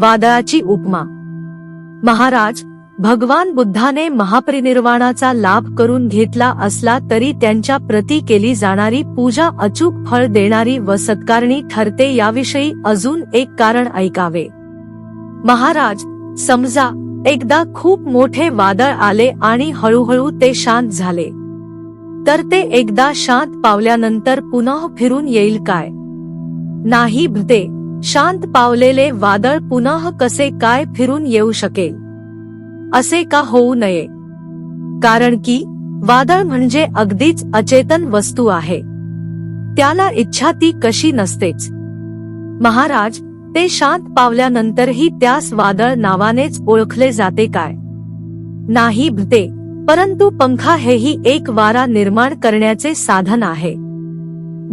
वादळाची उपमा. महाराज भगवान बुद्धाने महापरिनिर्वाणाचा लाभ करून घेतला असला तरी त्यांच्या प्रती केली जाणारी पूजा अचूक फळ देणारी व सत्कारणी ठरते याविषयी अजून एक कारण ऐकावे. महाराज समजा एकदा खूप मोठे वादळ आले आणि हळूहळू ते शांत झाले. तर ते एकदा शांत पावल्यानंतर पुन्हा फिरून येईल काय? नाही भते. शांत पावलेले वादळ पुन्हा कसे काय फिरून येऊ शकेल? असे का होऊ नये? कारण की वादळ म्हणजे अगदीच अचेतन वस्तू आहे. त्याला इच्छा ती कशी नसतेच. महाराज ते शांत पावल्यानंतरही त्यास वादळ नावानेच ओळखले जाते काय? नाही भते परंतु पंखा हेही एक वारा निर्माण करण्याचे साधन आहे.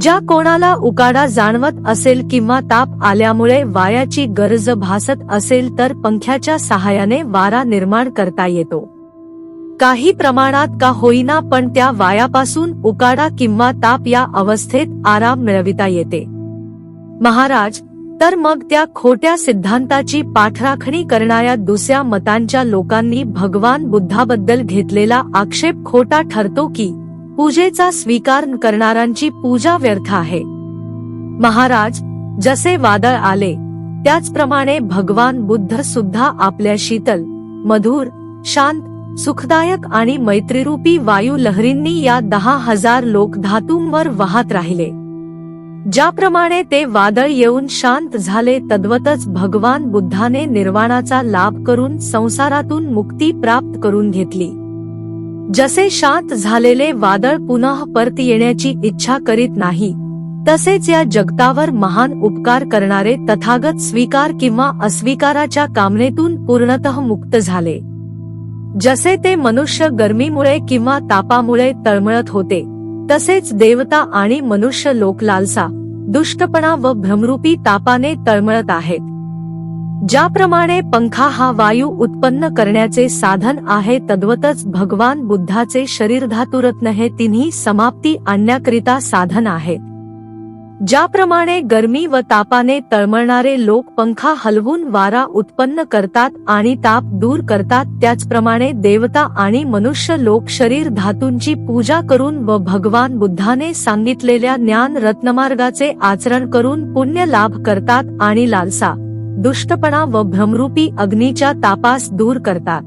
ज्या कोणाला उकाडा जाणवत असेल किंवा ताप आल्यामुळे वायाची गरज भासत असेल तर पंख्याच्या सहाय्याने वारा निर्माण करता येतो. काही प्रमाणात का होईना पण त्या वायापासून उकाडा किंवा ताप या अवस्थेत आराम मिळविता येते. महाराज तर मग त्या खोट्या सिद्धांताची पाठराखणी करणाऱ्या दुसऱ्या मतांच्या लोकांनी भगवान बुद्धाबद्दल घेतलेला आक्षेप खोटा ठरतो की पूजेचा स्वीकार करणाऱ्यांची पूजा व्यर्थ आहे. महाराज जसे वादळ आले त्याचप्रमाणे भगवान बुद्ध सुद्धा आपल्या शीतल मधुर शांत सुखदायक आणि मैत्रीरूपी वायू लहरींनी या दहा हजार लोक धातूंवर वाहत राहिले. ज्याप्रमाणे ते वादळ येऊन शांत झाले तद्वतच भगवान बुद्धाने निर्वाणाचा लाभ करून संसारातून मुक्ती प्राप्त करून घेतली. जसे शांत झालेले वादळ पुन्हा परत येण्याची इच्छा करीत नाही तसेच या जगतावर महान उपकार करणारे तथागत स्वीकार किंवा अस्वीकाराच्या कामनेतून पूर्णतः मुक्त झाले. जसे ते मनुष्य गरमीमुळे किंवा तापामुळे तळमळत होते तसेच देवता आणि मनुष्य लोकलालसा दुष्टपणा व भ्रमरूपी तापाने तळमळत आहेत. ज्याप्रमाणे पंखा हा वायू उत्पन्न करण्याचे साधन आहे तद्वतच भगवान बुद्धाचे शरीरधातुरत्न हे तिन्ही समाप्ती आणण्याकरिता साधन आहे. ज्याप्रमाणे गरमी व तापाने तळमळणारे लोक पंखा हलवून वारा उत्पन्न करतात आणि ताप दूर करतात त्याचप्रमाणे देवता आणि मनुष्य लोक शरीर धातूंची पूजा करून व भगवान बुद्धाने सांगितलेल्या ज्ञान रत्नमार्गाचे आचरण करून पुण्य लाभ करतात आणि लालसा दुष्टपणा व भ्रमरूपी अग्नीच्या तापास दूर करतात.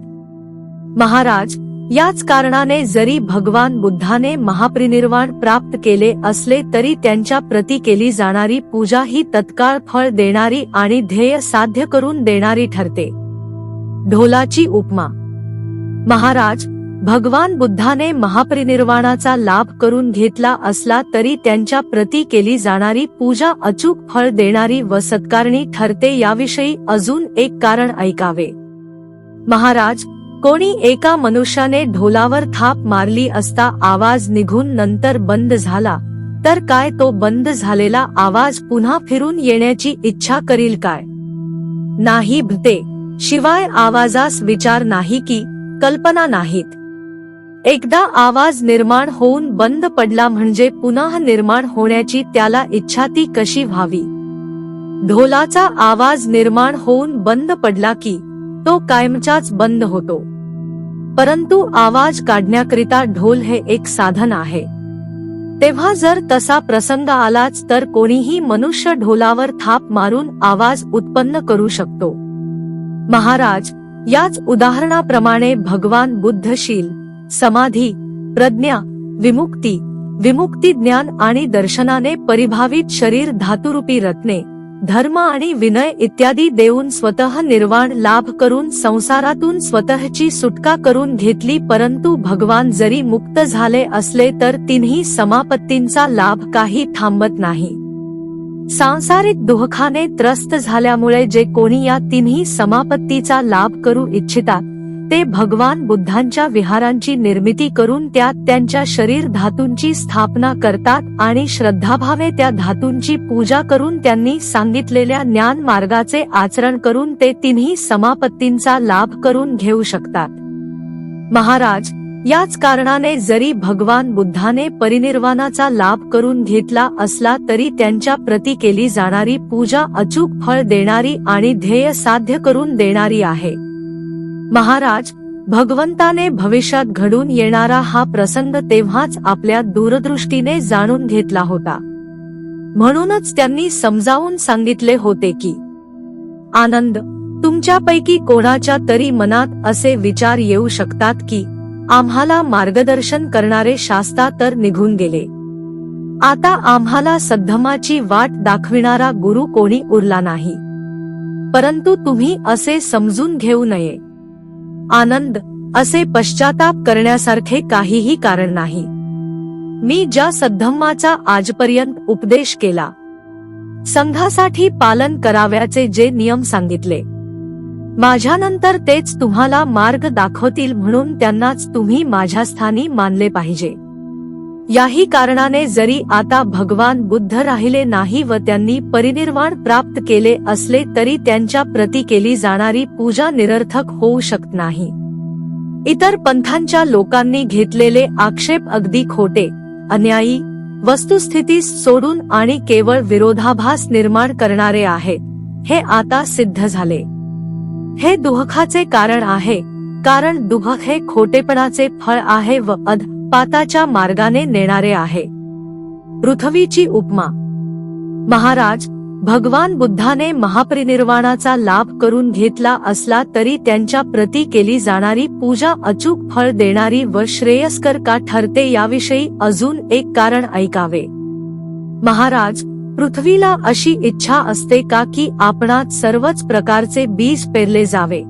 महाराज याच कारणाने जरी भगवान बुद्धाने महापरिनिर्वाण प्राप्त केले असले तरी त्यांच्या प्रती केली जाणारी पूजा ही तत्काळ फळ देणारी आणि ध्येय साध्य करून देणारी ठरते. ढोलाची उपमा. महाराज भगवान बुद्धाने महापरिनिर्वाणाचा लाभ करून घेतला असला तरी त्यांच्या प्रती केली जाणारी पूजा अचूक फळ देणारी व सत्कारणी ठरते याविषयी अजून एक कारण ऐकावे. महाराज कोणी एका मनुष्याने ढोलावर थाप मारली असता आवाज निघून नंतर बंद झाला तर काय तो बंद झालेला आवाज पुन्हा फिरून येण्याची इच्छा करील काय? नाही भते शिवाय आवाजास विचार नाही की कल्पना नाहीत. एकदा आवाज निर्माण होऊन बंद पडला म्हणजे पुन्हा निर्माण होण्याची त्याला इच्छा ती कशी व्हावी? ढोलाचा आवाज निर्माण होऊन बंद पडला की तो कायमचाच बंद होतो. परंतु आवाज काढण्याकरिता ढोल हे एक साधन आहे. तेव्हा जर तसा प्रसंग आलाच तर कोणीही मनुष्य ढोलावर थाप मारून आवाज उत्पन्न करू शकतो. महाराज याच उदाहरणाप्रमाणे भगवान बुद्धशील समाधी प्रज्ञा विमुक्ती विमुक्ती ज्ञान आणि दर्शनाने परिभावित शरीर धातुरूपी रत्ने धर्म आणि विनय इत्यादी देऊन स्वतः निर्वाण लाभ करून संसारातून स्वतःची सुटका करून घेतली परंतु भगवान जरी मुक्त झाले असले तर तिन्ही समापत्तींचा लाभ काही थांबत नाही. सांसारिक दुःखाने त्रस्त झाल्यामुळे जे कोणी या तिन्ही समापत्तीचा लाभ करू इच्छितात ते भगवान बुद्धांच्या विहारांची निर्मिती करून त्यात त्यांच्या शरीर धातूंची स्थापना करतात आणि श्रद्धाभावे त्या धातूंची पूजा करून त्यांनी सांगितलेल्या ज्ञान मार्गाचे आचरण करून ते तिन्ही समापत्तींचा लाभ करून घेऊ शकतात. महाराज याच कारणाने जरी भगवान बुद्धाने परिनिर्वाणाचा लाभ करून घेतला असला तरी त्यांच्या प्रती केली जाणारी पूजा अचूक फळ देणारी आणि ध्येय साध्य करून देणारी आहे. महाराज भगवंताने भविष्यात घडून येणारा हा प्रसंग तेव्हाच आपल्या दूरदृष्टीने जाणून घेतला होता. म्हणूनच त्यांनी समजावून सांगितले होते की आनंद तुमच्यापैकी कोणाच्या तरी मनात असे विचार येऊ शकतात की आम्हाला मार्गदर्शन करणारे शास्ता तर निघून गेले. आता आम्हाला सद्धमाची वाट दाखविणारा गुरु कोणी उरला नाही. परंतु तुम्ही असे समजून घेऊ नये. आनंद असे पश्चाताप करण्यासारखे काहीही कारण नाही. मी ज्या सद्धम्माचा आजपर्यंत उपदेश केला संघासाठी पालन कराव्याचे जे नियम सांगितले माझ्यानंतर तेच तुम्हाला मार्ग दाखवतील म्हणून त्यांनाच तुम्ही माझ्या स्थानी मानले पाहिजे. याही कारणाने जरी आता भगवान बुद्ध राहिले नाही व त्यांनी परिनिर्वाण प्राप्त केले असले तरी त्यांच्या प्रती केली जाणारी पूजा निरर्थक होऊ शकत नाही. इतर पंथांच्या लोकांनी घेतलेले आक्षेप अगदी खोटे अन्यायी वस्तुस्थितीस सोडून आणि केवळ विरोधाभास निर्माण करणारे आहे हे आता सिद्ध झाले. हे दुःखाचे कारण आहे कारण दुःख हे खोटेपणाचे फळ आहे व अध पाताच्या मार्गाने नेणारे आहे. पृथ्वीची उपमा. महाराज भगवान बुद्धाने महापरिनिर्वाणाचा लाभ करून घेतला असला तरी त्यांच्या प्रती केली जाणारी पूजा अचूक फळ देणारी व श्रेयस्कर का ठरते याविषयी अजून एक कारण ऐकावे. महाराज पृथ्वीला अशी इच्छा असते का की आपणात सर्वच प्रकारचे बीज पेरले जावे?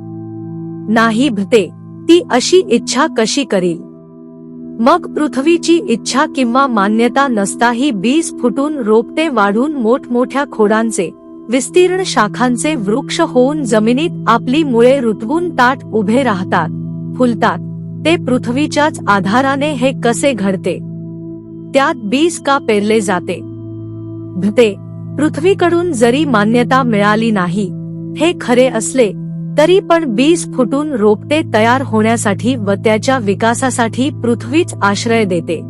नाही भते ती अशी इच्छा कशी करील? मग पृथ्वीची इच्छा किंवा मान्यता नसताही बीज फुटून रोपटे वाढून मोठमोठ्या खोडांचे विस्तीर्ण शाखांचे वृक्ष होऊन जमिनीत आपली मुळे रुतवून ताट उभे राहतात फुलतात. ते पृथ्वीच्याच आधाराने हे कसे घडते? त्यात बीज का पेरले जाते? भते. पृथ्वीकडून जरी मान्यता मिळाली नाही हे खरे असले तरी पण बीज फुटून रोपटे तयार होण्यासाठी व त्याच्या विकासासाठी पृथ्वीच आश्रय देते.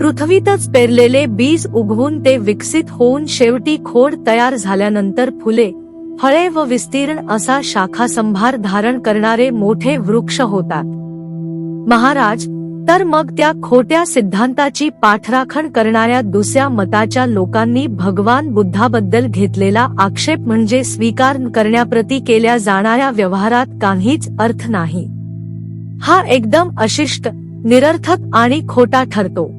पृथ्वीतच पेरलेले बीज उगवून ते विकसित होऊन शेवटी खोड तयार झाल्यानंतर फुले फळे व विस्तीर्ण असा शाखासंभार धारण करणारे मोठे वृक्ष होतात. महाराज तर मग त्या खोट्या सिद्धांताची पाठराखण करणाऱ्या दुसऱ्या मताच्या लोकांनी भगवान बुद्धाबद्दल घेतलेला आक्षेप म्हणजे स्वीकार करण्याप्रती केल्या जाणाऱ्या व्यवहारात काहीच अर्थ नाही. हा एकदम अशिष्ट निरर्थक आणि खोटा ठरतो.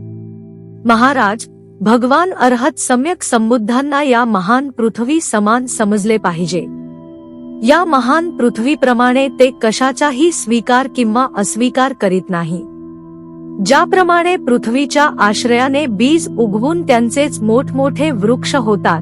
महाराज भगवान अर्हत सम्यक संबुद्धांना या महान पृथ्वी समान समजले पाहिजे. या महान पृथ्वीप्रमाणे ते कशाचाही स्वीकार किंवा अस्वीकार करीत नाही. ज्याप्रमाणे पृथ्वीच्या आश्रयाने बीज उगवून त्यांचेच मोठमोठे वृक्ष होतात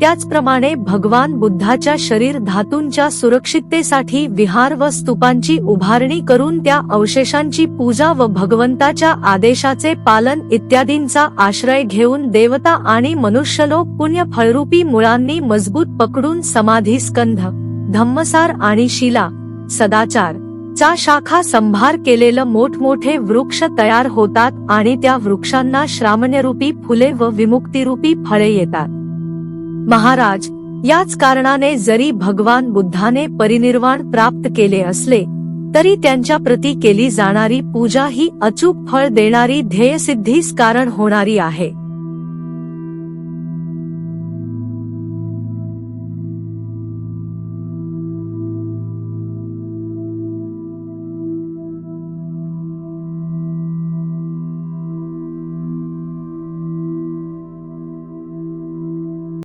त्याचप्रमाणे भगवान बुद्धाच्या शरीर धातूंच्या सुरक्षिततेसाठी विहार व स्तूपांची उभारणी करून त्या अवशेषांची पूजा व भगवंताच्या आदेशाचे पालन इत्यादींचा आश्रय घेऊन देवता आणि मनुष्यलोक पुण्य फळरूपी मुळांनी मजबूत पकडून समाधी स्कंध धम्मसार आणि शिला सदाचार चा शाखा संभार केलेलं मोठमोठे वृक्ष तयार होतात आणि त्या वृक्षांना श्रामण्यरूपी फुले व विमुक्तीरूपी फळे येतात. महाराज याच कारणाने जरी भगवान बुद्धाने परिनिर्वाण प्राप्त केले असले तरी त्यांच्या प्रती केली जाणारी पूजा ही अचूक फळ देणारी ध्येयसिद्धीस कारण होणारी आहे.